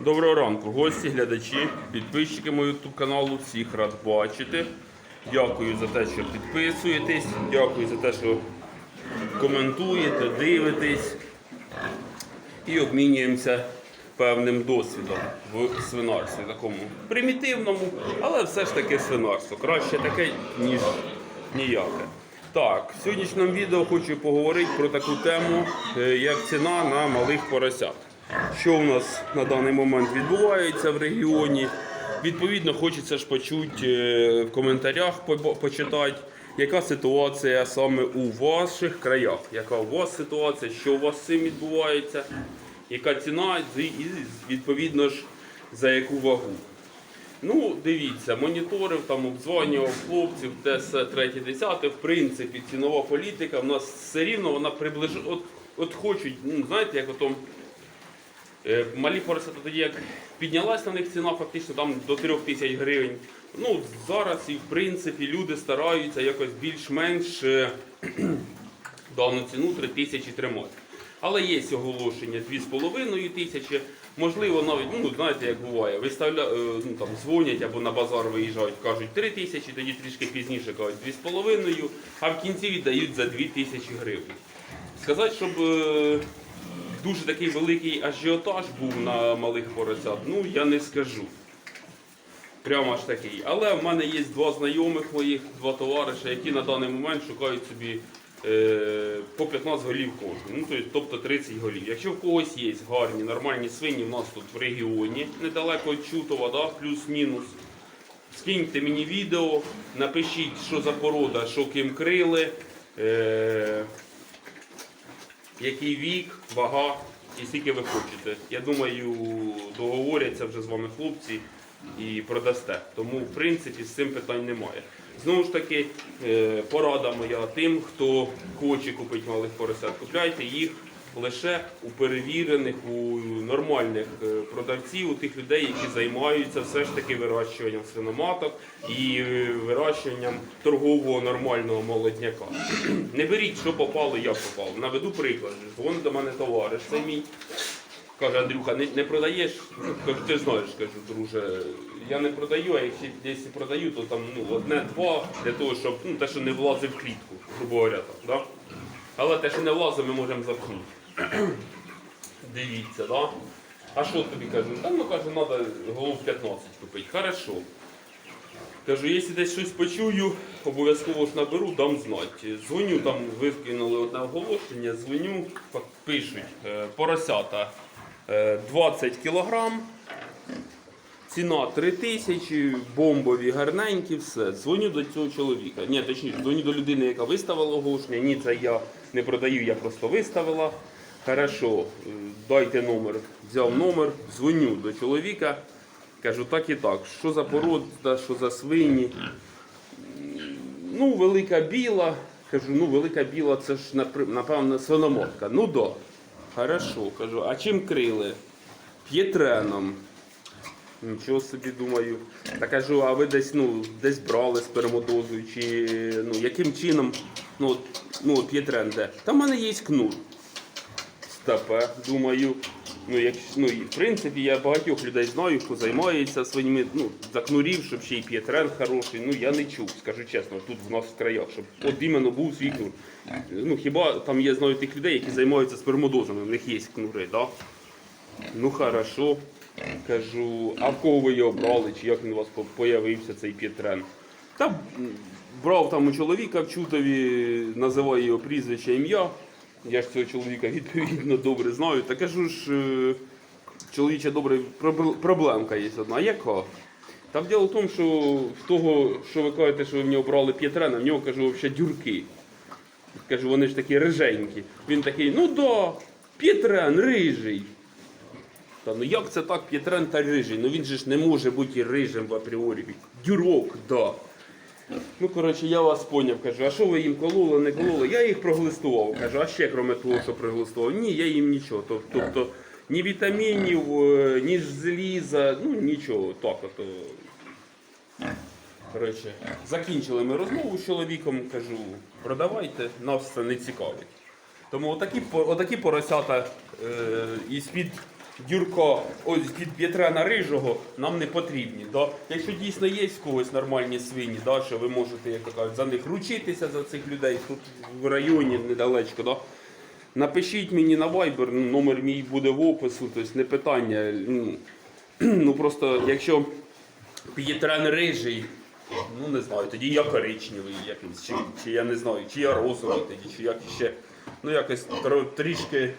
Доброго ранку, гості, глядачі, підписчики YouTube каналу. Всіх рад бачити. Дякую за те, що підписуєтесь. Дякую за те, що коментуєте, дивитесь і обмінюємося певним досвідом в свинарстві, такому примітивному, але все ж таки свинарство. Краще таке, ніж ніяке. Так, в сьогоднішньому відео хочу поговорити про таку тему, е, як ціна на малих поросят. Що у нас на даний момент відбувається в регіоні. Відповідно, хочеться ж почути е, в коментарях, почитати, яка ситуація саме у ваших краях, яка у вас ситуація, що у вас з цим відбувається, яка ціна і відповідно ж за яку вагу. Ну, дивіться, моніторив, там обдзвонював хлопців, все третє, десяте. В принципі, цінова політика в нас все рівно вона приближує. От, от хочуть, ну, знаєте, як ото е, малі поросята тоді як піднялась на них ціна фактично там до 3 тисяч гривень. Ну, зараз і в принципі люди стараються якось більш-менш е, дану ціну 3 тисячі тримати. Але є оголошення 2,5 тисячі. Можливо, навіть, ну знаєте, як буває, виставля, е, ну, там, дзвонять або на базар виїжджають, кажуть 3 тисячі, тоді трішки пізніше кажуть 2,5, а в кінці віддають за 2 тисячі гривень. Сказати, щоб е, дуже такий великий ажіотаж був на малих поросят, ну я не скажу. Прямо аж такий. Але в мене є два знайомих моїх, два товариша, які на даний момент шукають собі е, по 15 голів кожен. Ну, тобто- тобто 30 голів. Якщо в когось є гарні, нормальні свині, в нас тут в регіоні, недалеко від Чутова, да, плюс-мінус. Скиньте мені відео, напишіть, що за порода, що ким крили, е, який вік, вага і скільки ви хочете. Я думаю, договоряться вже з вами хлопці і продасте. Тому, в принципі, з цим питань немає. Знову ж таки, е, порада моя тим, хто хоче купити малих поросят, купляйте їх лише у перевірених, у нормальних е, продавців, у тих людей, які займаються все ж таки вирощуванням свиноматок і е, вирощуванням торгового нормального молодняка. Не беріть, що попало, як попало. Наведу приклад. Дзвонить до мене товариш, це мій. Каже, Андрюха, не, не продаєш? Кажу, ти знаєш, кажу, друже, я не продаю, а якщо десь продаю, то там ну, одне-два для того, щоб ну, те, що не влазив в клітку, грубо говоря, так, да? Але те, що не влазить, ми можемо запхнути. Дивіться, да? А що тобі кажу? Та ну каже, треба голов 15 купити. Хорошо. Кажу, якщо десь щось почую, обов'язково ж наберу, дам знати. Дзвоню, там викинули одне оголошення, дзвоню, пишуть, е, поросята е, 20 кілограм, ціна 3 тисячі, бомбові, гарненькі, все. Дзвоню до цього чоловіка. Ні, точніше, дзвоню до людини, яка виставила оголошення. Ні, це я не продаю, я просто виставила. Хорошо, е, дайте номер. Взяв номер, дзвоню до чоловіка. Кажу, так і так. Що за порода, що за свині? Ну, велика біла. Кажу, ну велика біла, це ж напевно свиноматка. Ну да. Хорошо, кажу, а чим крили? П'єтреном. Нічого собі думаю. Та кажу, а ви десь ну, десь брали спермодозу, чи ну, яким чином ну, ну, от п'єтрен де? Та в мене є кнур. Степе, думаю. Ну, як, ну, і, в принципі, я багатьох людей знаю, хто займається своїми, ну, закнурів, щоб ще й п'єтрен хороший. Ну, я не чув, скажу чесно, тут в нас в краях, щоб от іменно був свій кнур. Ну, хіба там я знаю тих людей, які займаються спермодозами, в них є кнури, да? Ну, хорошо. Кажу, а в кого ви його брали, чи як він у вас по- появився цей п'єтрен? Та брав там у чоловіка в Чутові, називаю його прізвище ім'я. Я ж цього чоловіка відповідно добре знаю. Та кажу ж, е, чоловіче добре, проблемка є одна. А яка? Та діло в тому, що в того, що ви кажете, що ви в нього брали п'єтрена, в нього кажу, взагалі дюрки. Кажу, вони ж такі риженькі. Він такий, ну да, п'єтрен, рижий. Та ну як це так П'єтрен та рижий? Ну він же ж не може бути рижим в апріорі. Дюрок, да. Ну, коротше, я вас поняв, кажу, а що ви їм кололи, не кололи? Я їх проглистував. Кажу, а ще крім того, що проглистував, ні, я їм нічого. Тоб- Тобто ні вітамінів, е, ні ж заліза, ну нічого. Так ото. Коротше, закінчили ми розмову з чоловіком, кажу, продавайте, нас це не цікавить. Тому отакі, отакі поросята е, із-під дюрка ось під П'єтрена Рижого нам не потрібні. Да? Якщо дійсно є в когось нормальні свині, да, що ви можете як кажуть, за них ручитися за цих людей тут в районі недалечко. Да? Напишіть мені на Viber, ну, номер мій буде в опису, тобто не питання. Ну, ну просто якщо П'єтрен Рижий, ну не знаю, тоді я коричневий якийсь, чи, чи я не знаю, чи я розовий тоді, чи як ще. Ну якось трішки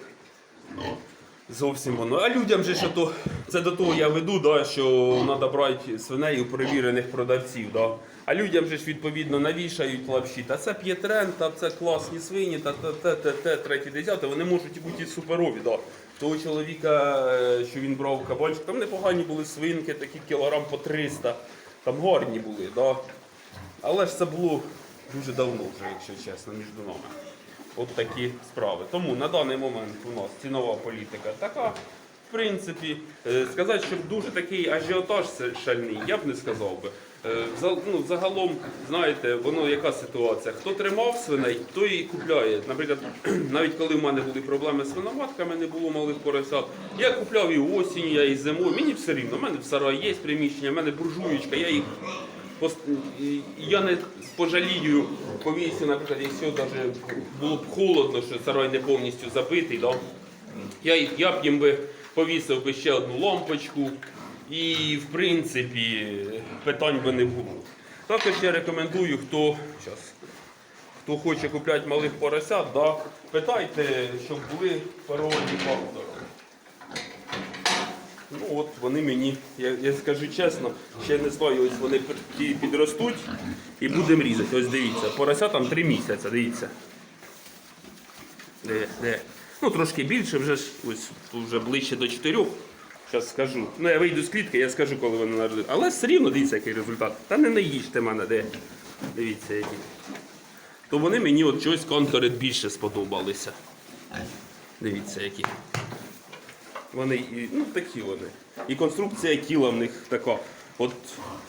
зовсім воно. А людям же що то, це до того я веду, да, що треба брати свиней у перевірених продавців. Да. А людям же ж відповідно навішають лапші. Та це п'єтрен, та це класні свині, та те, те, те, те, третє, десяте. Вони можуть бути суперові. Да. Того чоловіка, е, що він брав кабанчик, там непогані були свинки, такі кілограм по 300. Там гарні були. Да. Але ж це було дуже давно вже, якщо чесно, між нами. От такі справи. Тому на даний момент у нас цінова політика така. В принципі, е, сказати, що дуже такий ажіотаж шальний, я б не сказав би. Е, Ну, загалом, знаєте, воно яка ситуація? Хто тримав свиней, той і купляє. Наприклад, навіть коли в мене були проблеми з свиноматками, не було малих поросят. Я купляв і осінню, я і зимою. Мені все рівно. У мене в сараї є приміщення, в мене буржуєчка, я їх Я не пожалію повісив, наприклад, якщо навіть було б холодно, що сарай не повністю забитий, да? я, я б їм би повісив би ще одну лампочку і, в принципі, питань би не було. Також я рекомендую, хто, щас, хто хоче купляти малих поросят, да, питайте, щоб були пародні фактори. Ну от вони мені, я, я скажу чесно, ще не знаю, ось вони підростуть і будемо різати. Ось дивіться, порося там три місяці, дивіться. Де, де? Ну трошки більше, вже ж ось вже ближче до чотирьох. Зараз скажу. Ну я вийду з клітки, я скажу, коли вони народять. Але все рівно дивіться, який результат. Та не наїжте мене, де. Дивіться, які. То вони мені от чогось контори більше сподобалися. Дивіться, які. Вони ну, такі вони. І конструкція тіла в них така от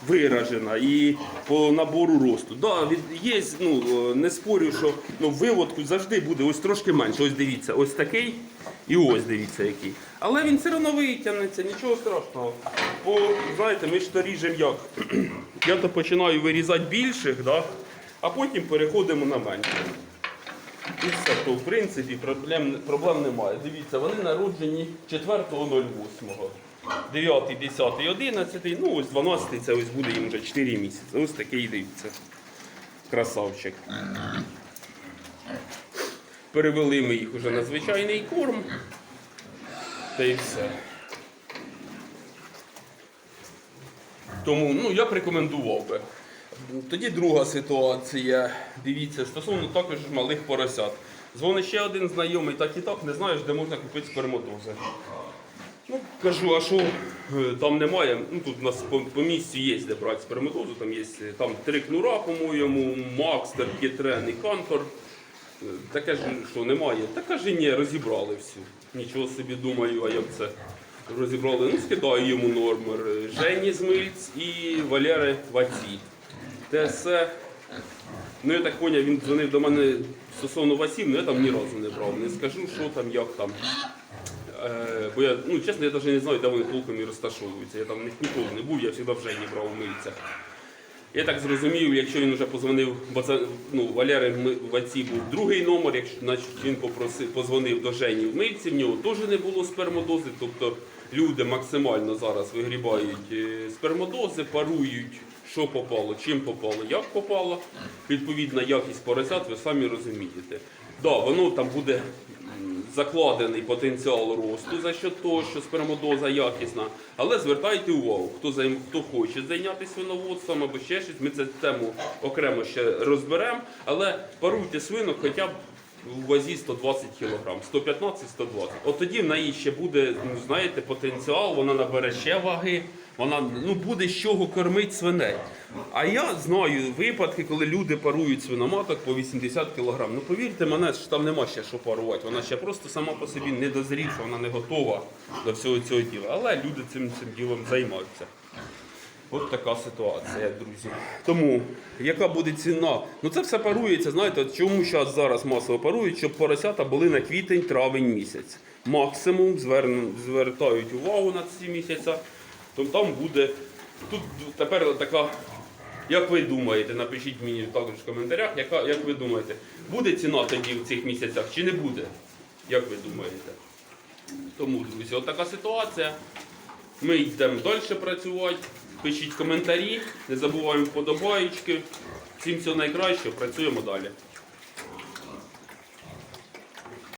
виражена, і по набору росту. Да, від, є, ну, е, не спорю, що ну, виводку завжди буде ось трошки менше. Ось дивіться, ось такий і ось дивіться який. Але він все одно витягнеться, нічого страшного. Бо, знаєте, ми ж то ріжемо як. Я то починаю вирізати більших, да? а потім переходимо на менших. І все, то в принципі проблем, проблем немає. Дивіться, вони народжені 4.08. 9, 10, 11, ну ось 12 це ось буде їм вже 4 місяці. Ось такий дивіться. Красавчик. Перевели ми їх уже на звичайний корм. Та й все. Тому ну, я б рекомендував би. Тоді друга ситуація. Дивіться, стосовно також малих поросят. Дзвонить ще один знайомий, так і так, не знаєш, де можна купити сперматози. Ну, кажу, а що е, там немає? Ну тут у нас по, по місці є де брати сперматозу, там є е, там три кнура, по-моєму, Макстер, П'єтрен і Кантор. Е, Таке ж, що немає. Та каже, ні, розібрали всю. Нічого собі думаю, а як це розібрали. Ну, скидаю йому номер. Е, Жені Змильць і Валери Ваці. Все. Ну я так поняв, він дзвонив до мене стосовно васів, але я там ні разу не брав. Не скажу, що там, як там. Е, бо я, ну чесно, я навіть не знаю, де вони толком і розташовуються. Я там в них ніколи не був, я завжди в Жені брав у мильцях. Я так зрозумів, якщо він вже позвонив, бо ну, Валери Ваці був другий номер, якщо значить, він попросив, позвонив до Жені в мильці, в нього теж не було спермодози. Тобто люди максимально зараз вигрібають е, спермодози, парують, що попало, чим попало, як попало. Відповідна якість поросят, ви самі розумієте. Да, воно там буде закладений потенціал росту за що того, що спермодоза якісна. Але звертайте увагу, хто займ, хто хоче зайнятися свиноводством або ще щось. Ми цю тему окремо ще розберемо. Але паруйте свинок хоча б у вазі 120 кг, 115-120. От тоді в неї ще буде, ну, знаєте, потенціал, вона набере ще ваги, вона ну, буде з чого кормити свиней. А я знаю випадки, коли люди парують свиноматок по 80 кг. Ну повірте мене, що там нема ще що парувати. Вона ще просто сама по собі не дозрівша, вона не готова до всього цього діла. Але люди цим, цим ділом займаються. От така ситуація, друзі. Тому, яка буде ціна? Ну це все парується, знаєте, чому зараз зараз масово парують, щоб поросята були на квітень-травень місяць. максимум, звертають увагу на ці місяці, то там буде. Тут тепер така, як ви думаєте, напишіть мені також в коментарях, яка, як ви думаєте, буде ціна тоді в цих місяцях чи не буде? Як ви думаєте? Тому, друзі, от така ситуація. Ми йдемо далі працювати. Пишіть коментарі, не забуваємо вподобаєчки. Всім всього найкращого, працюємо далі.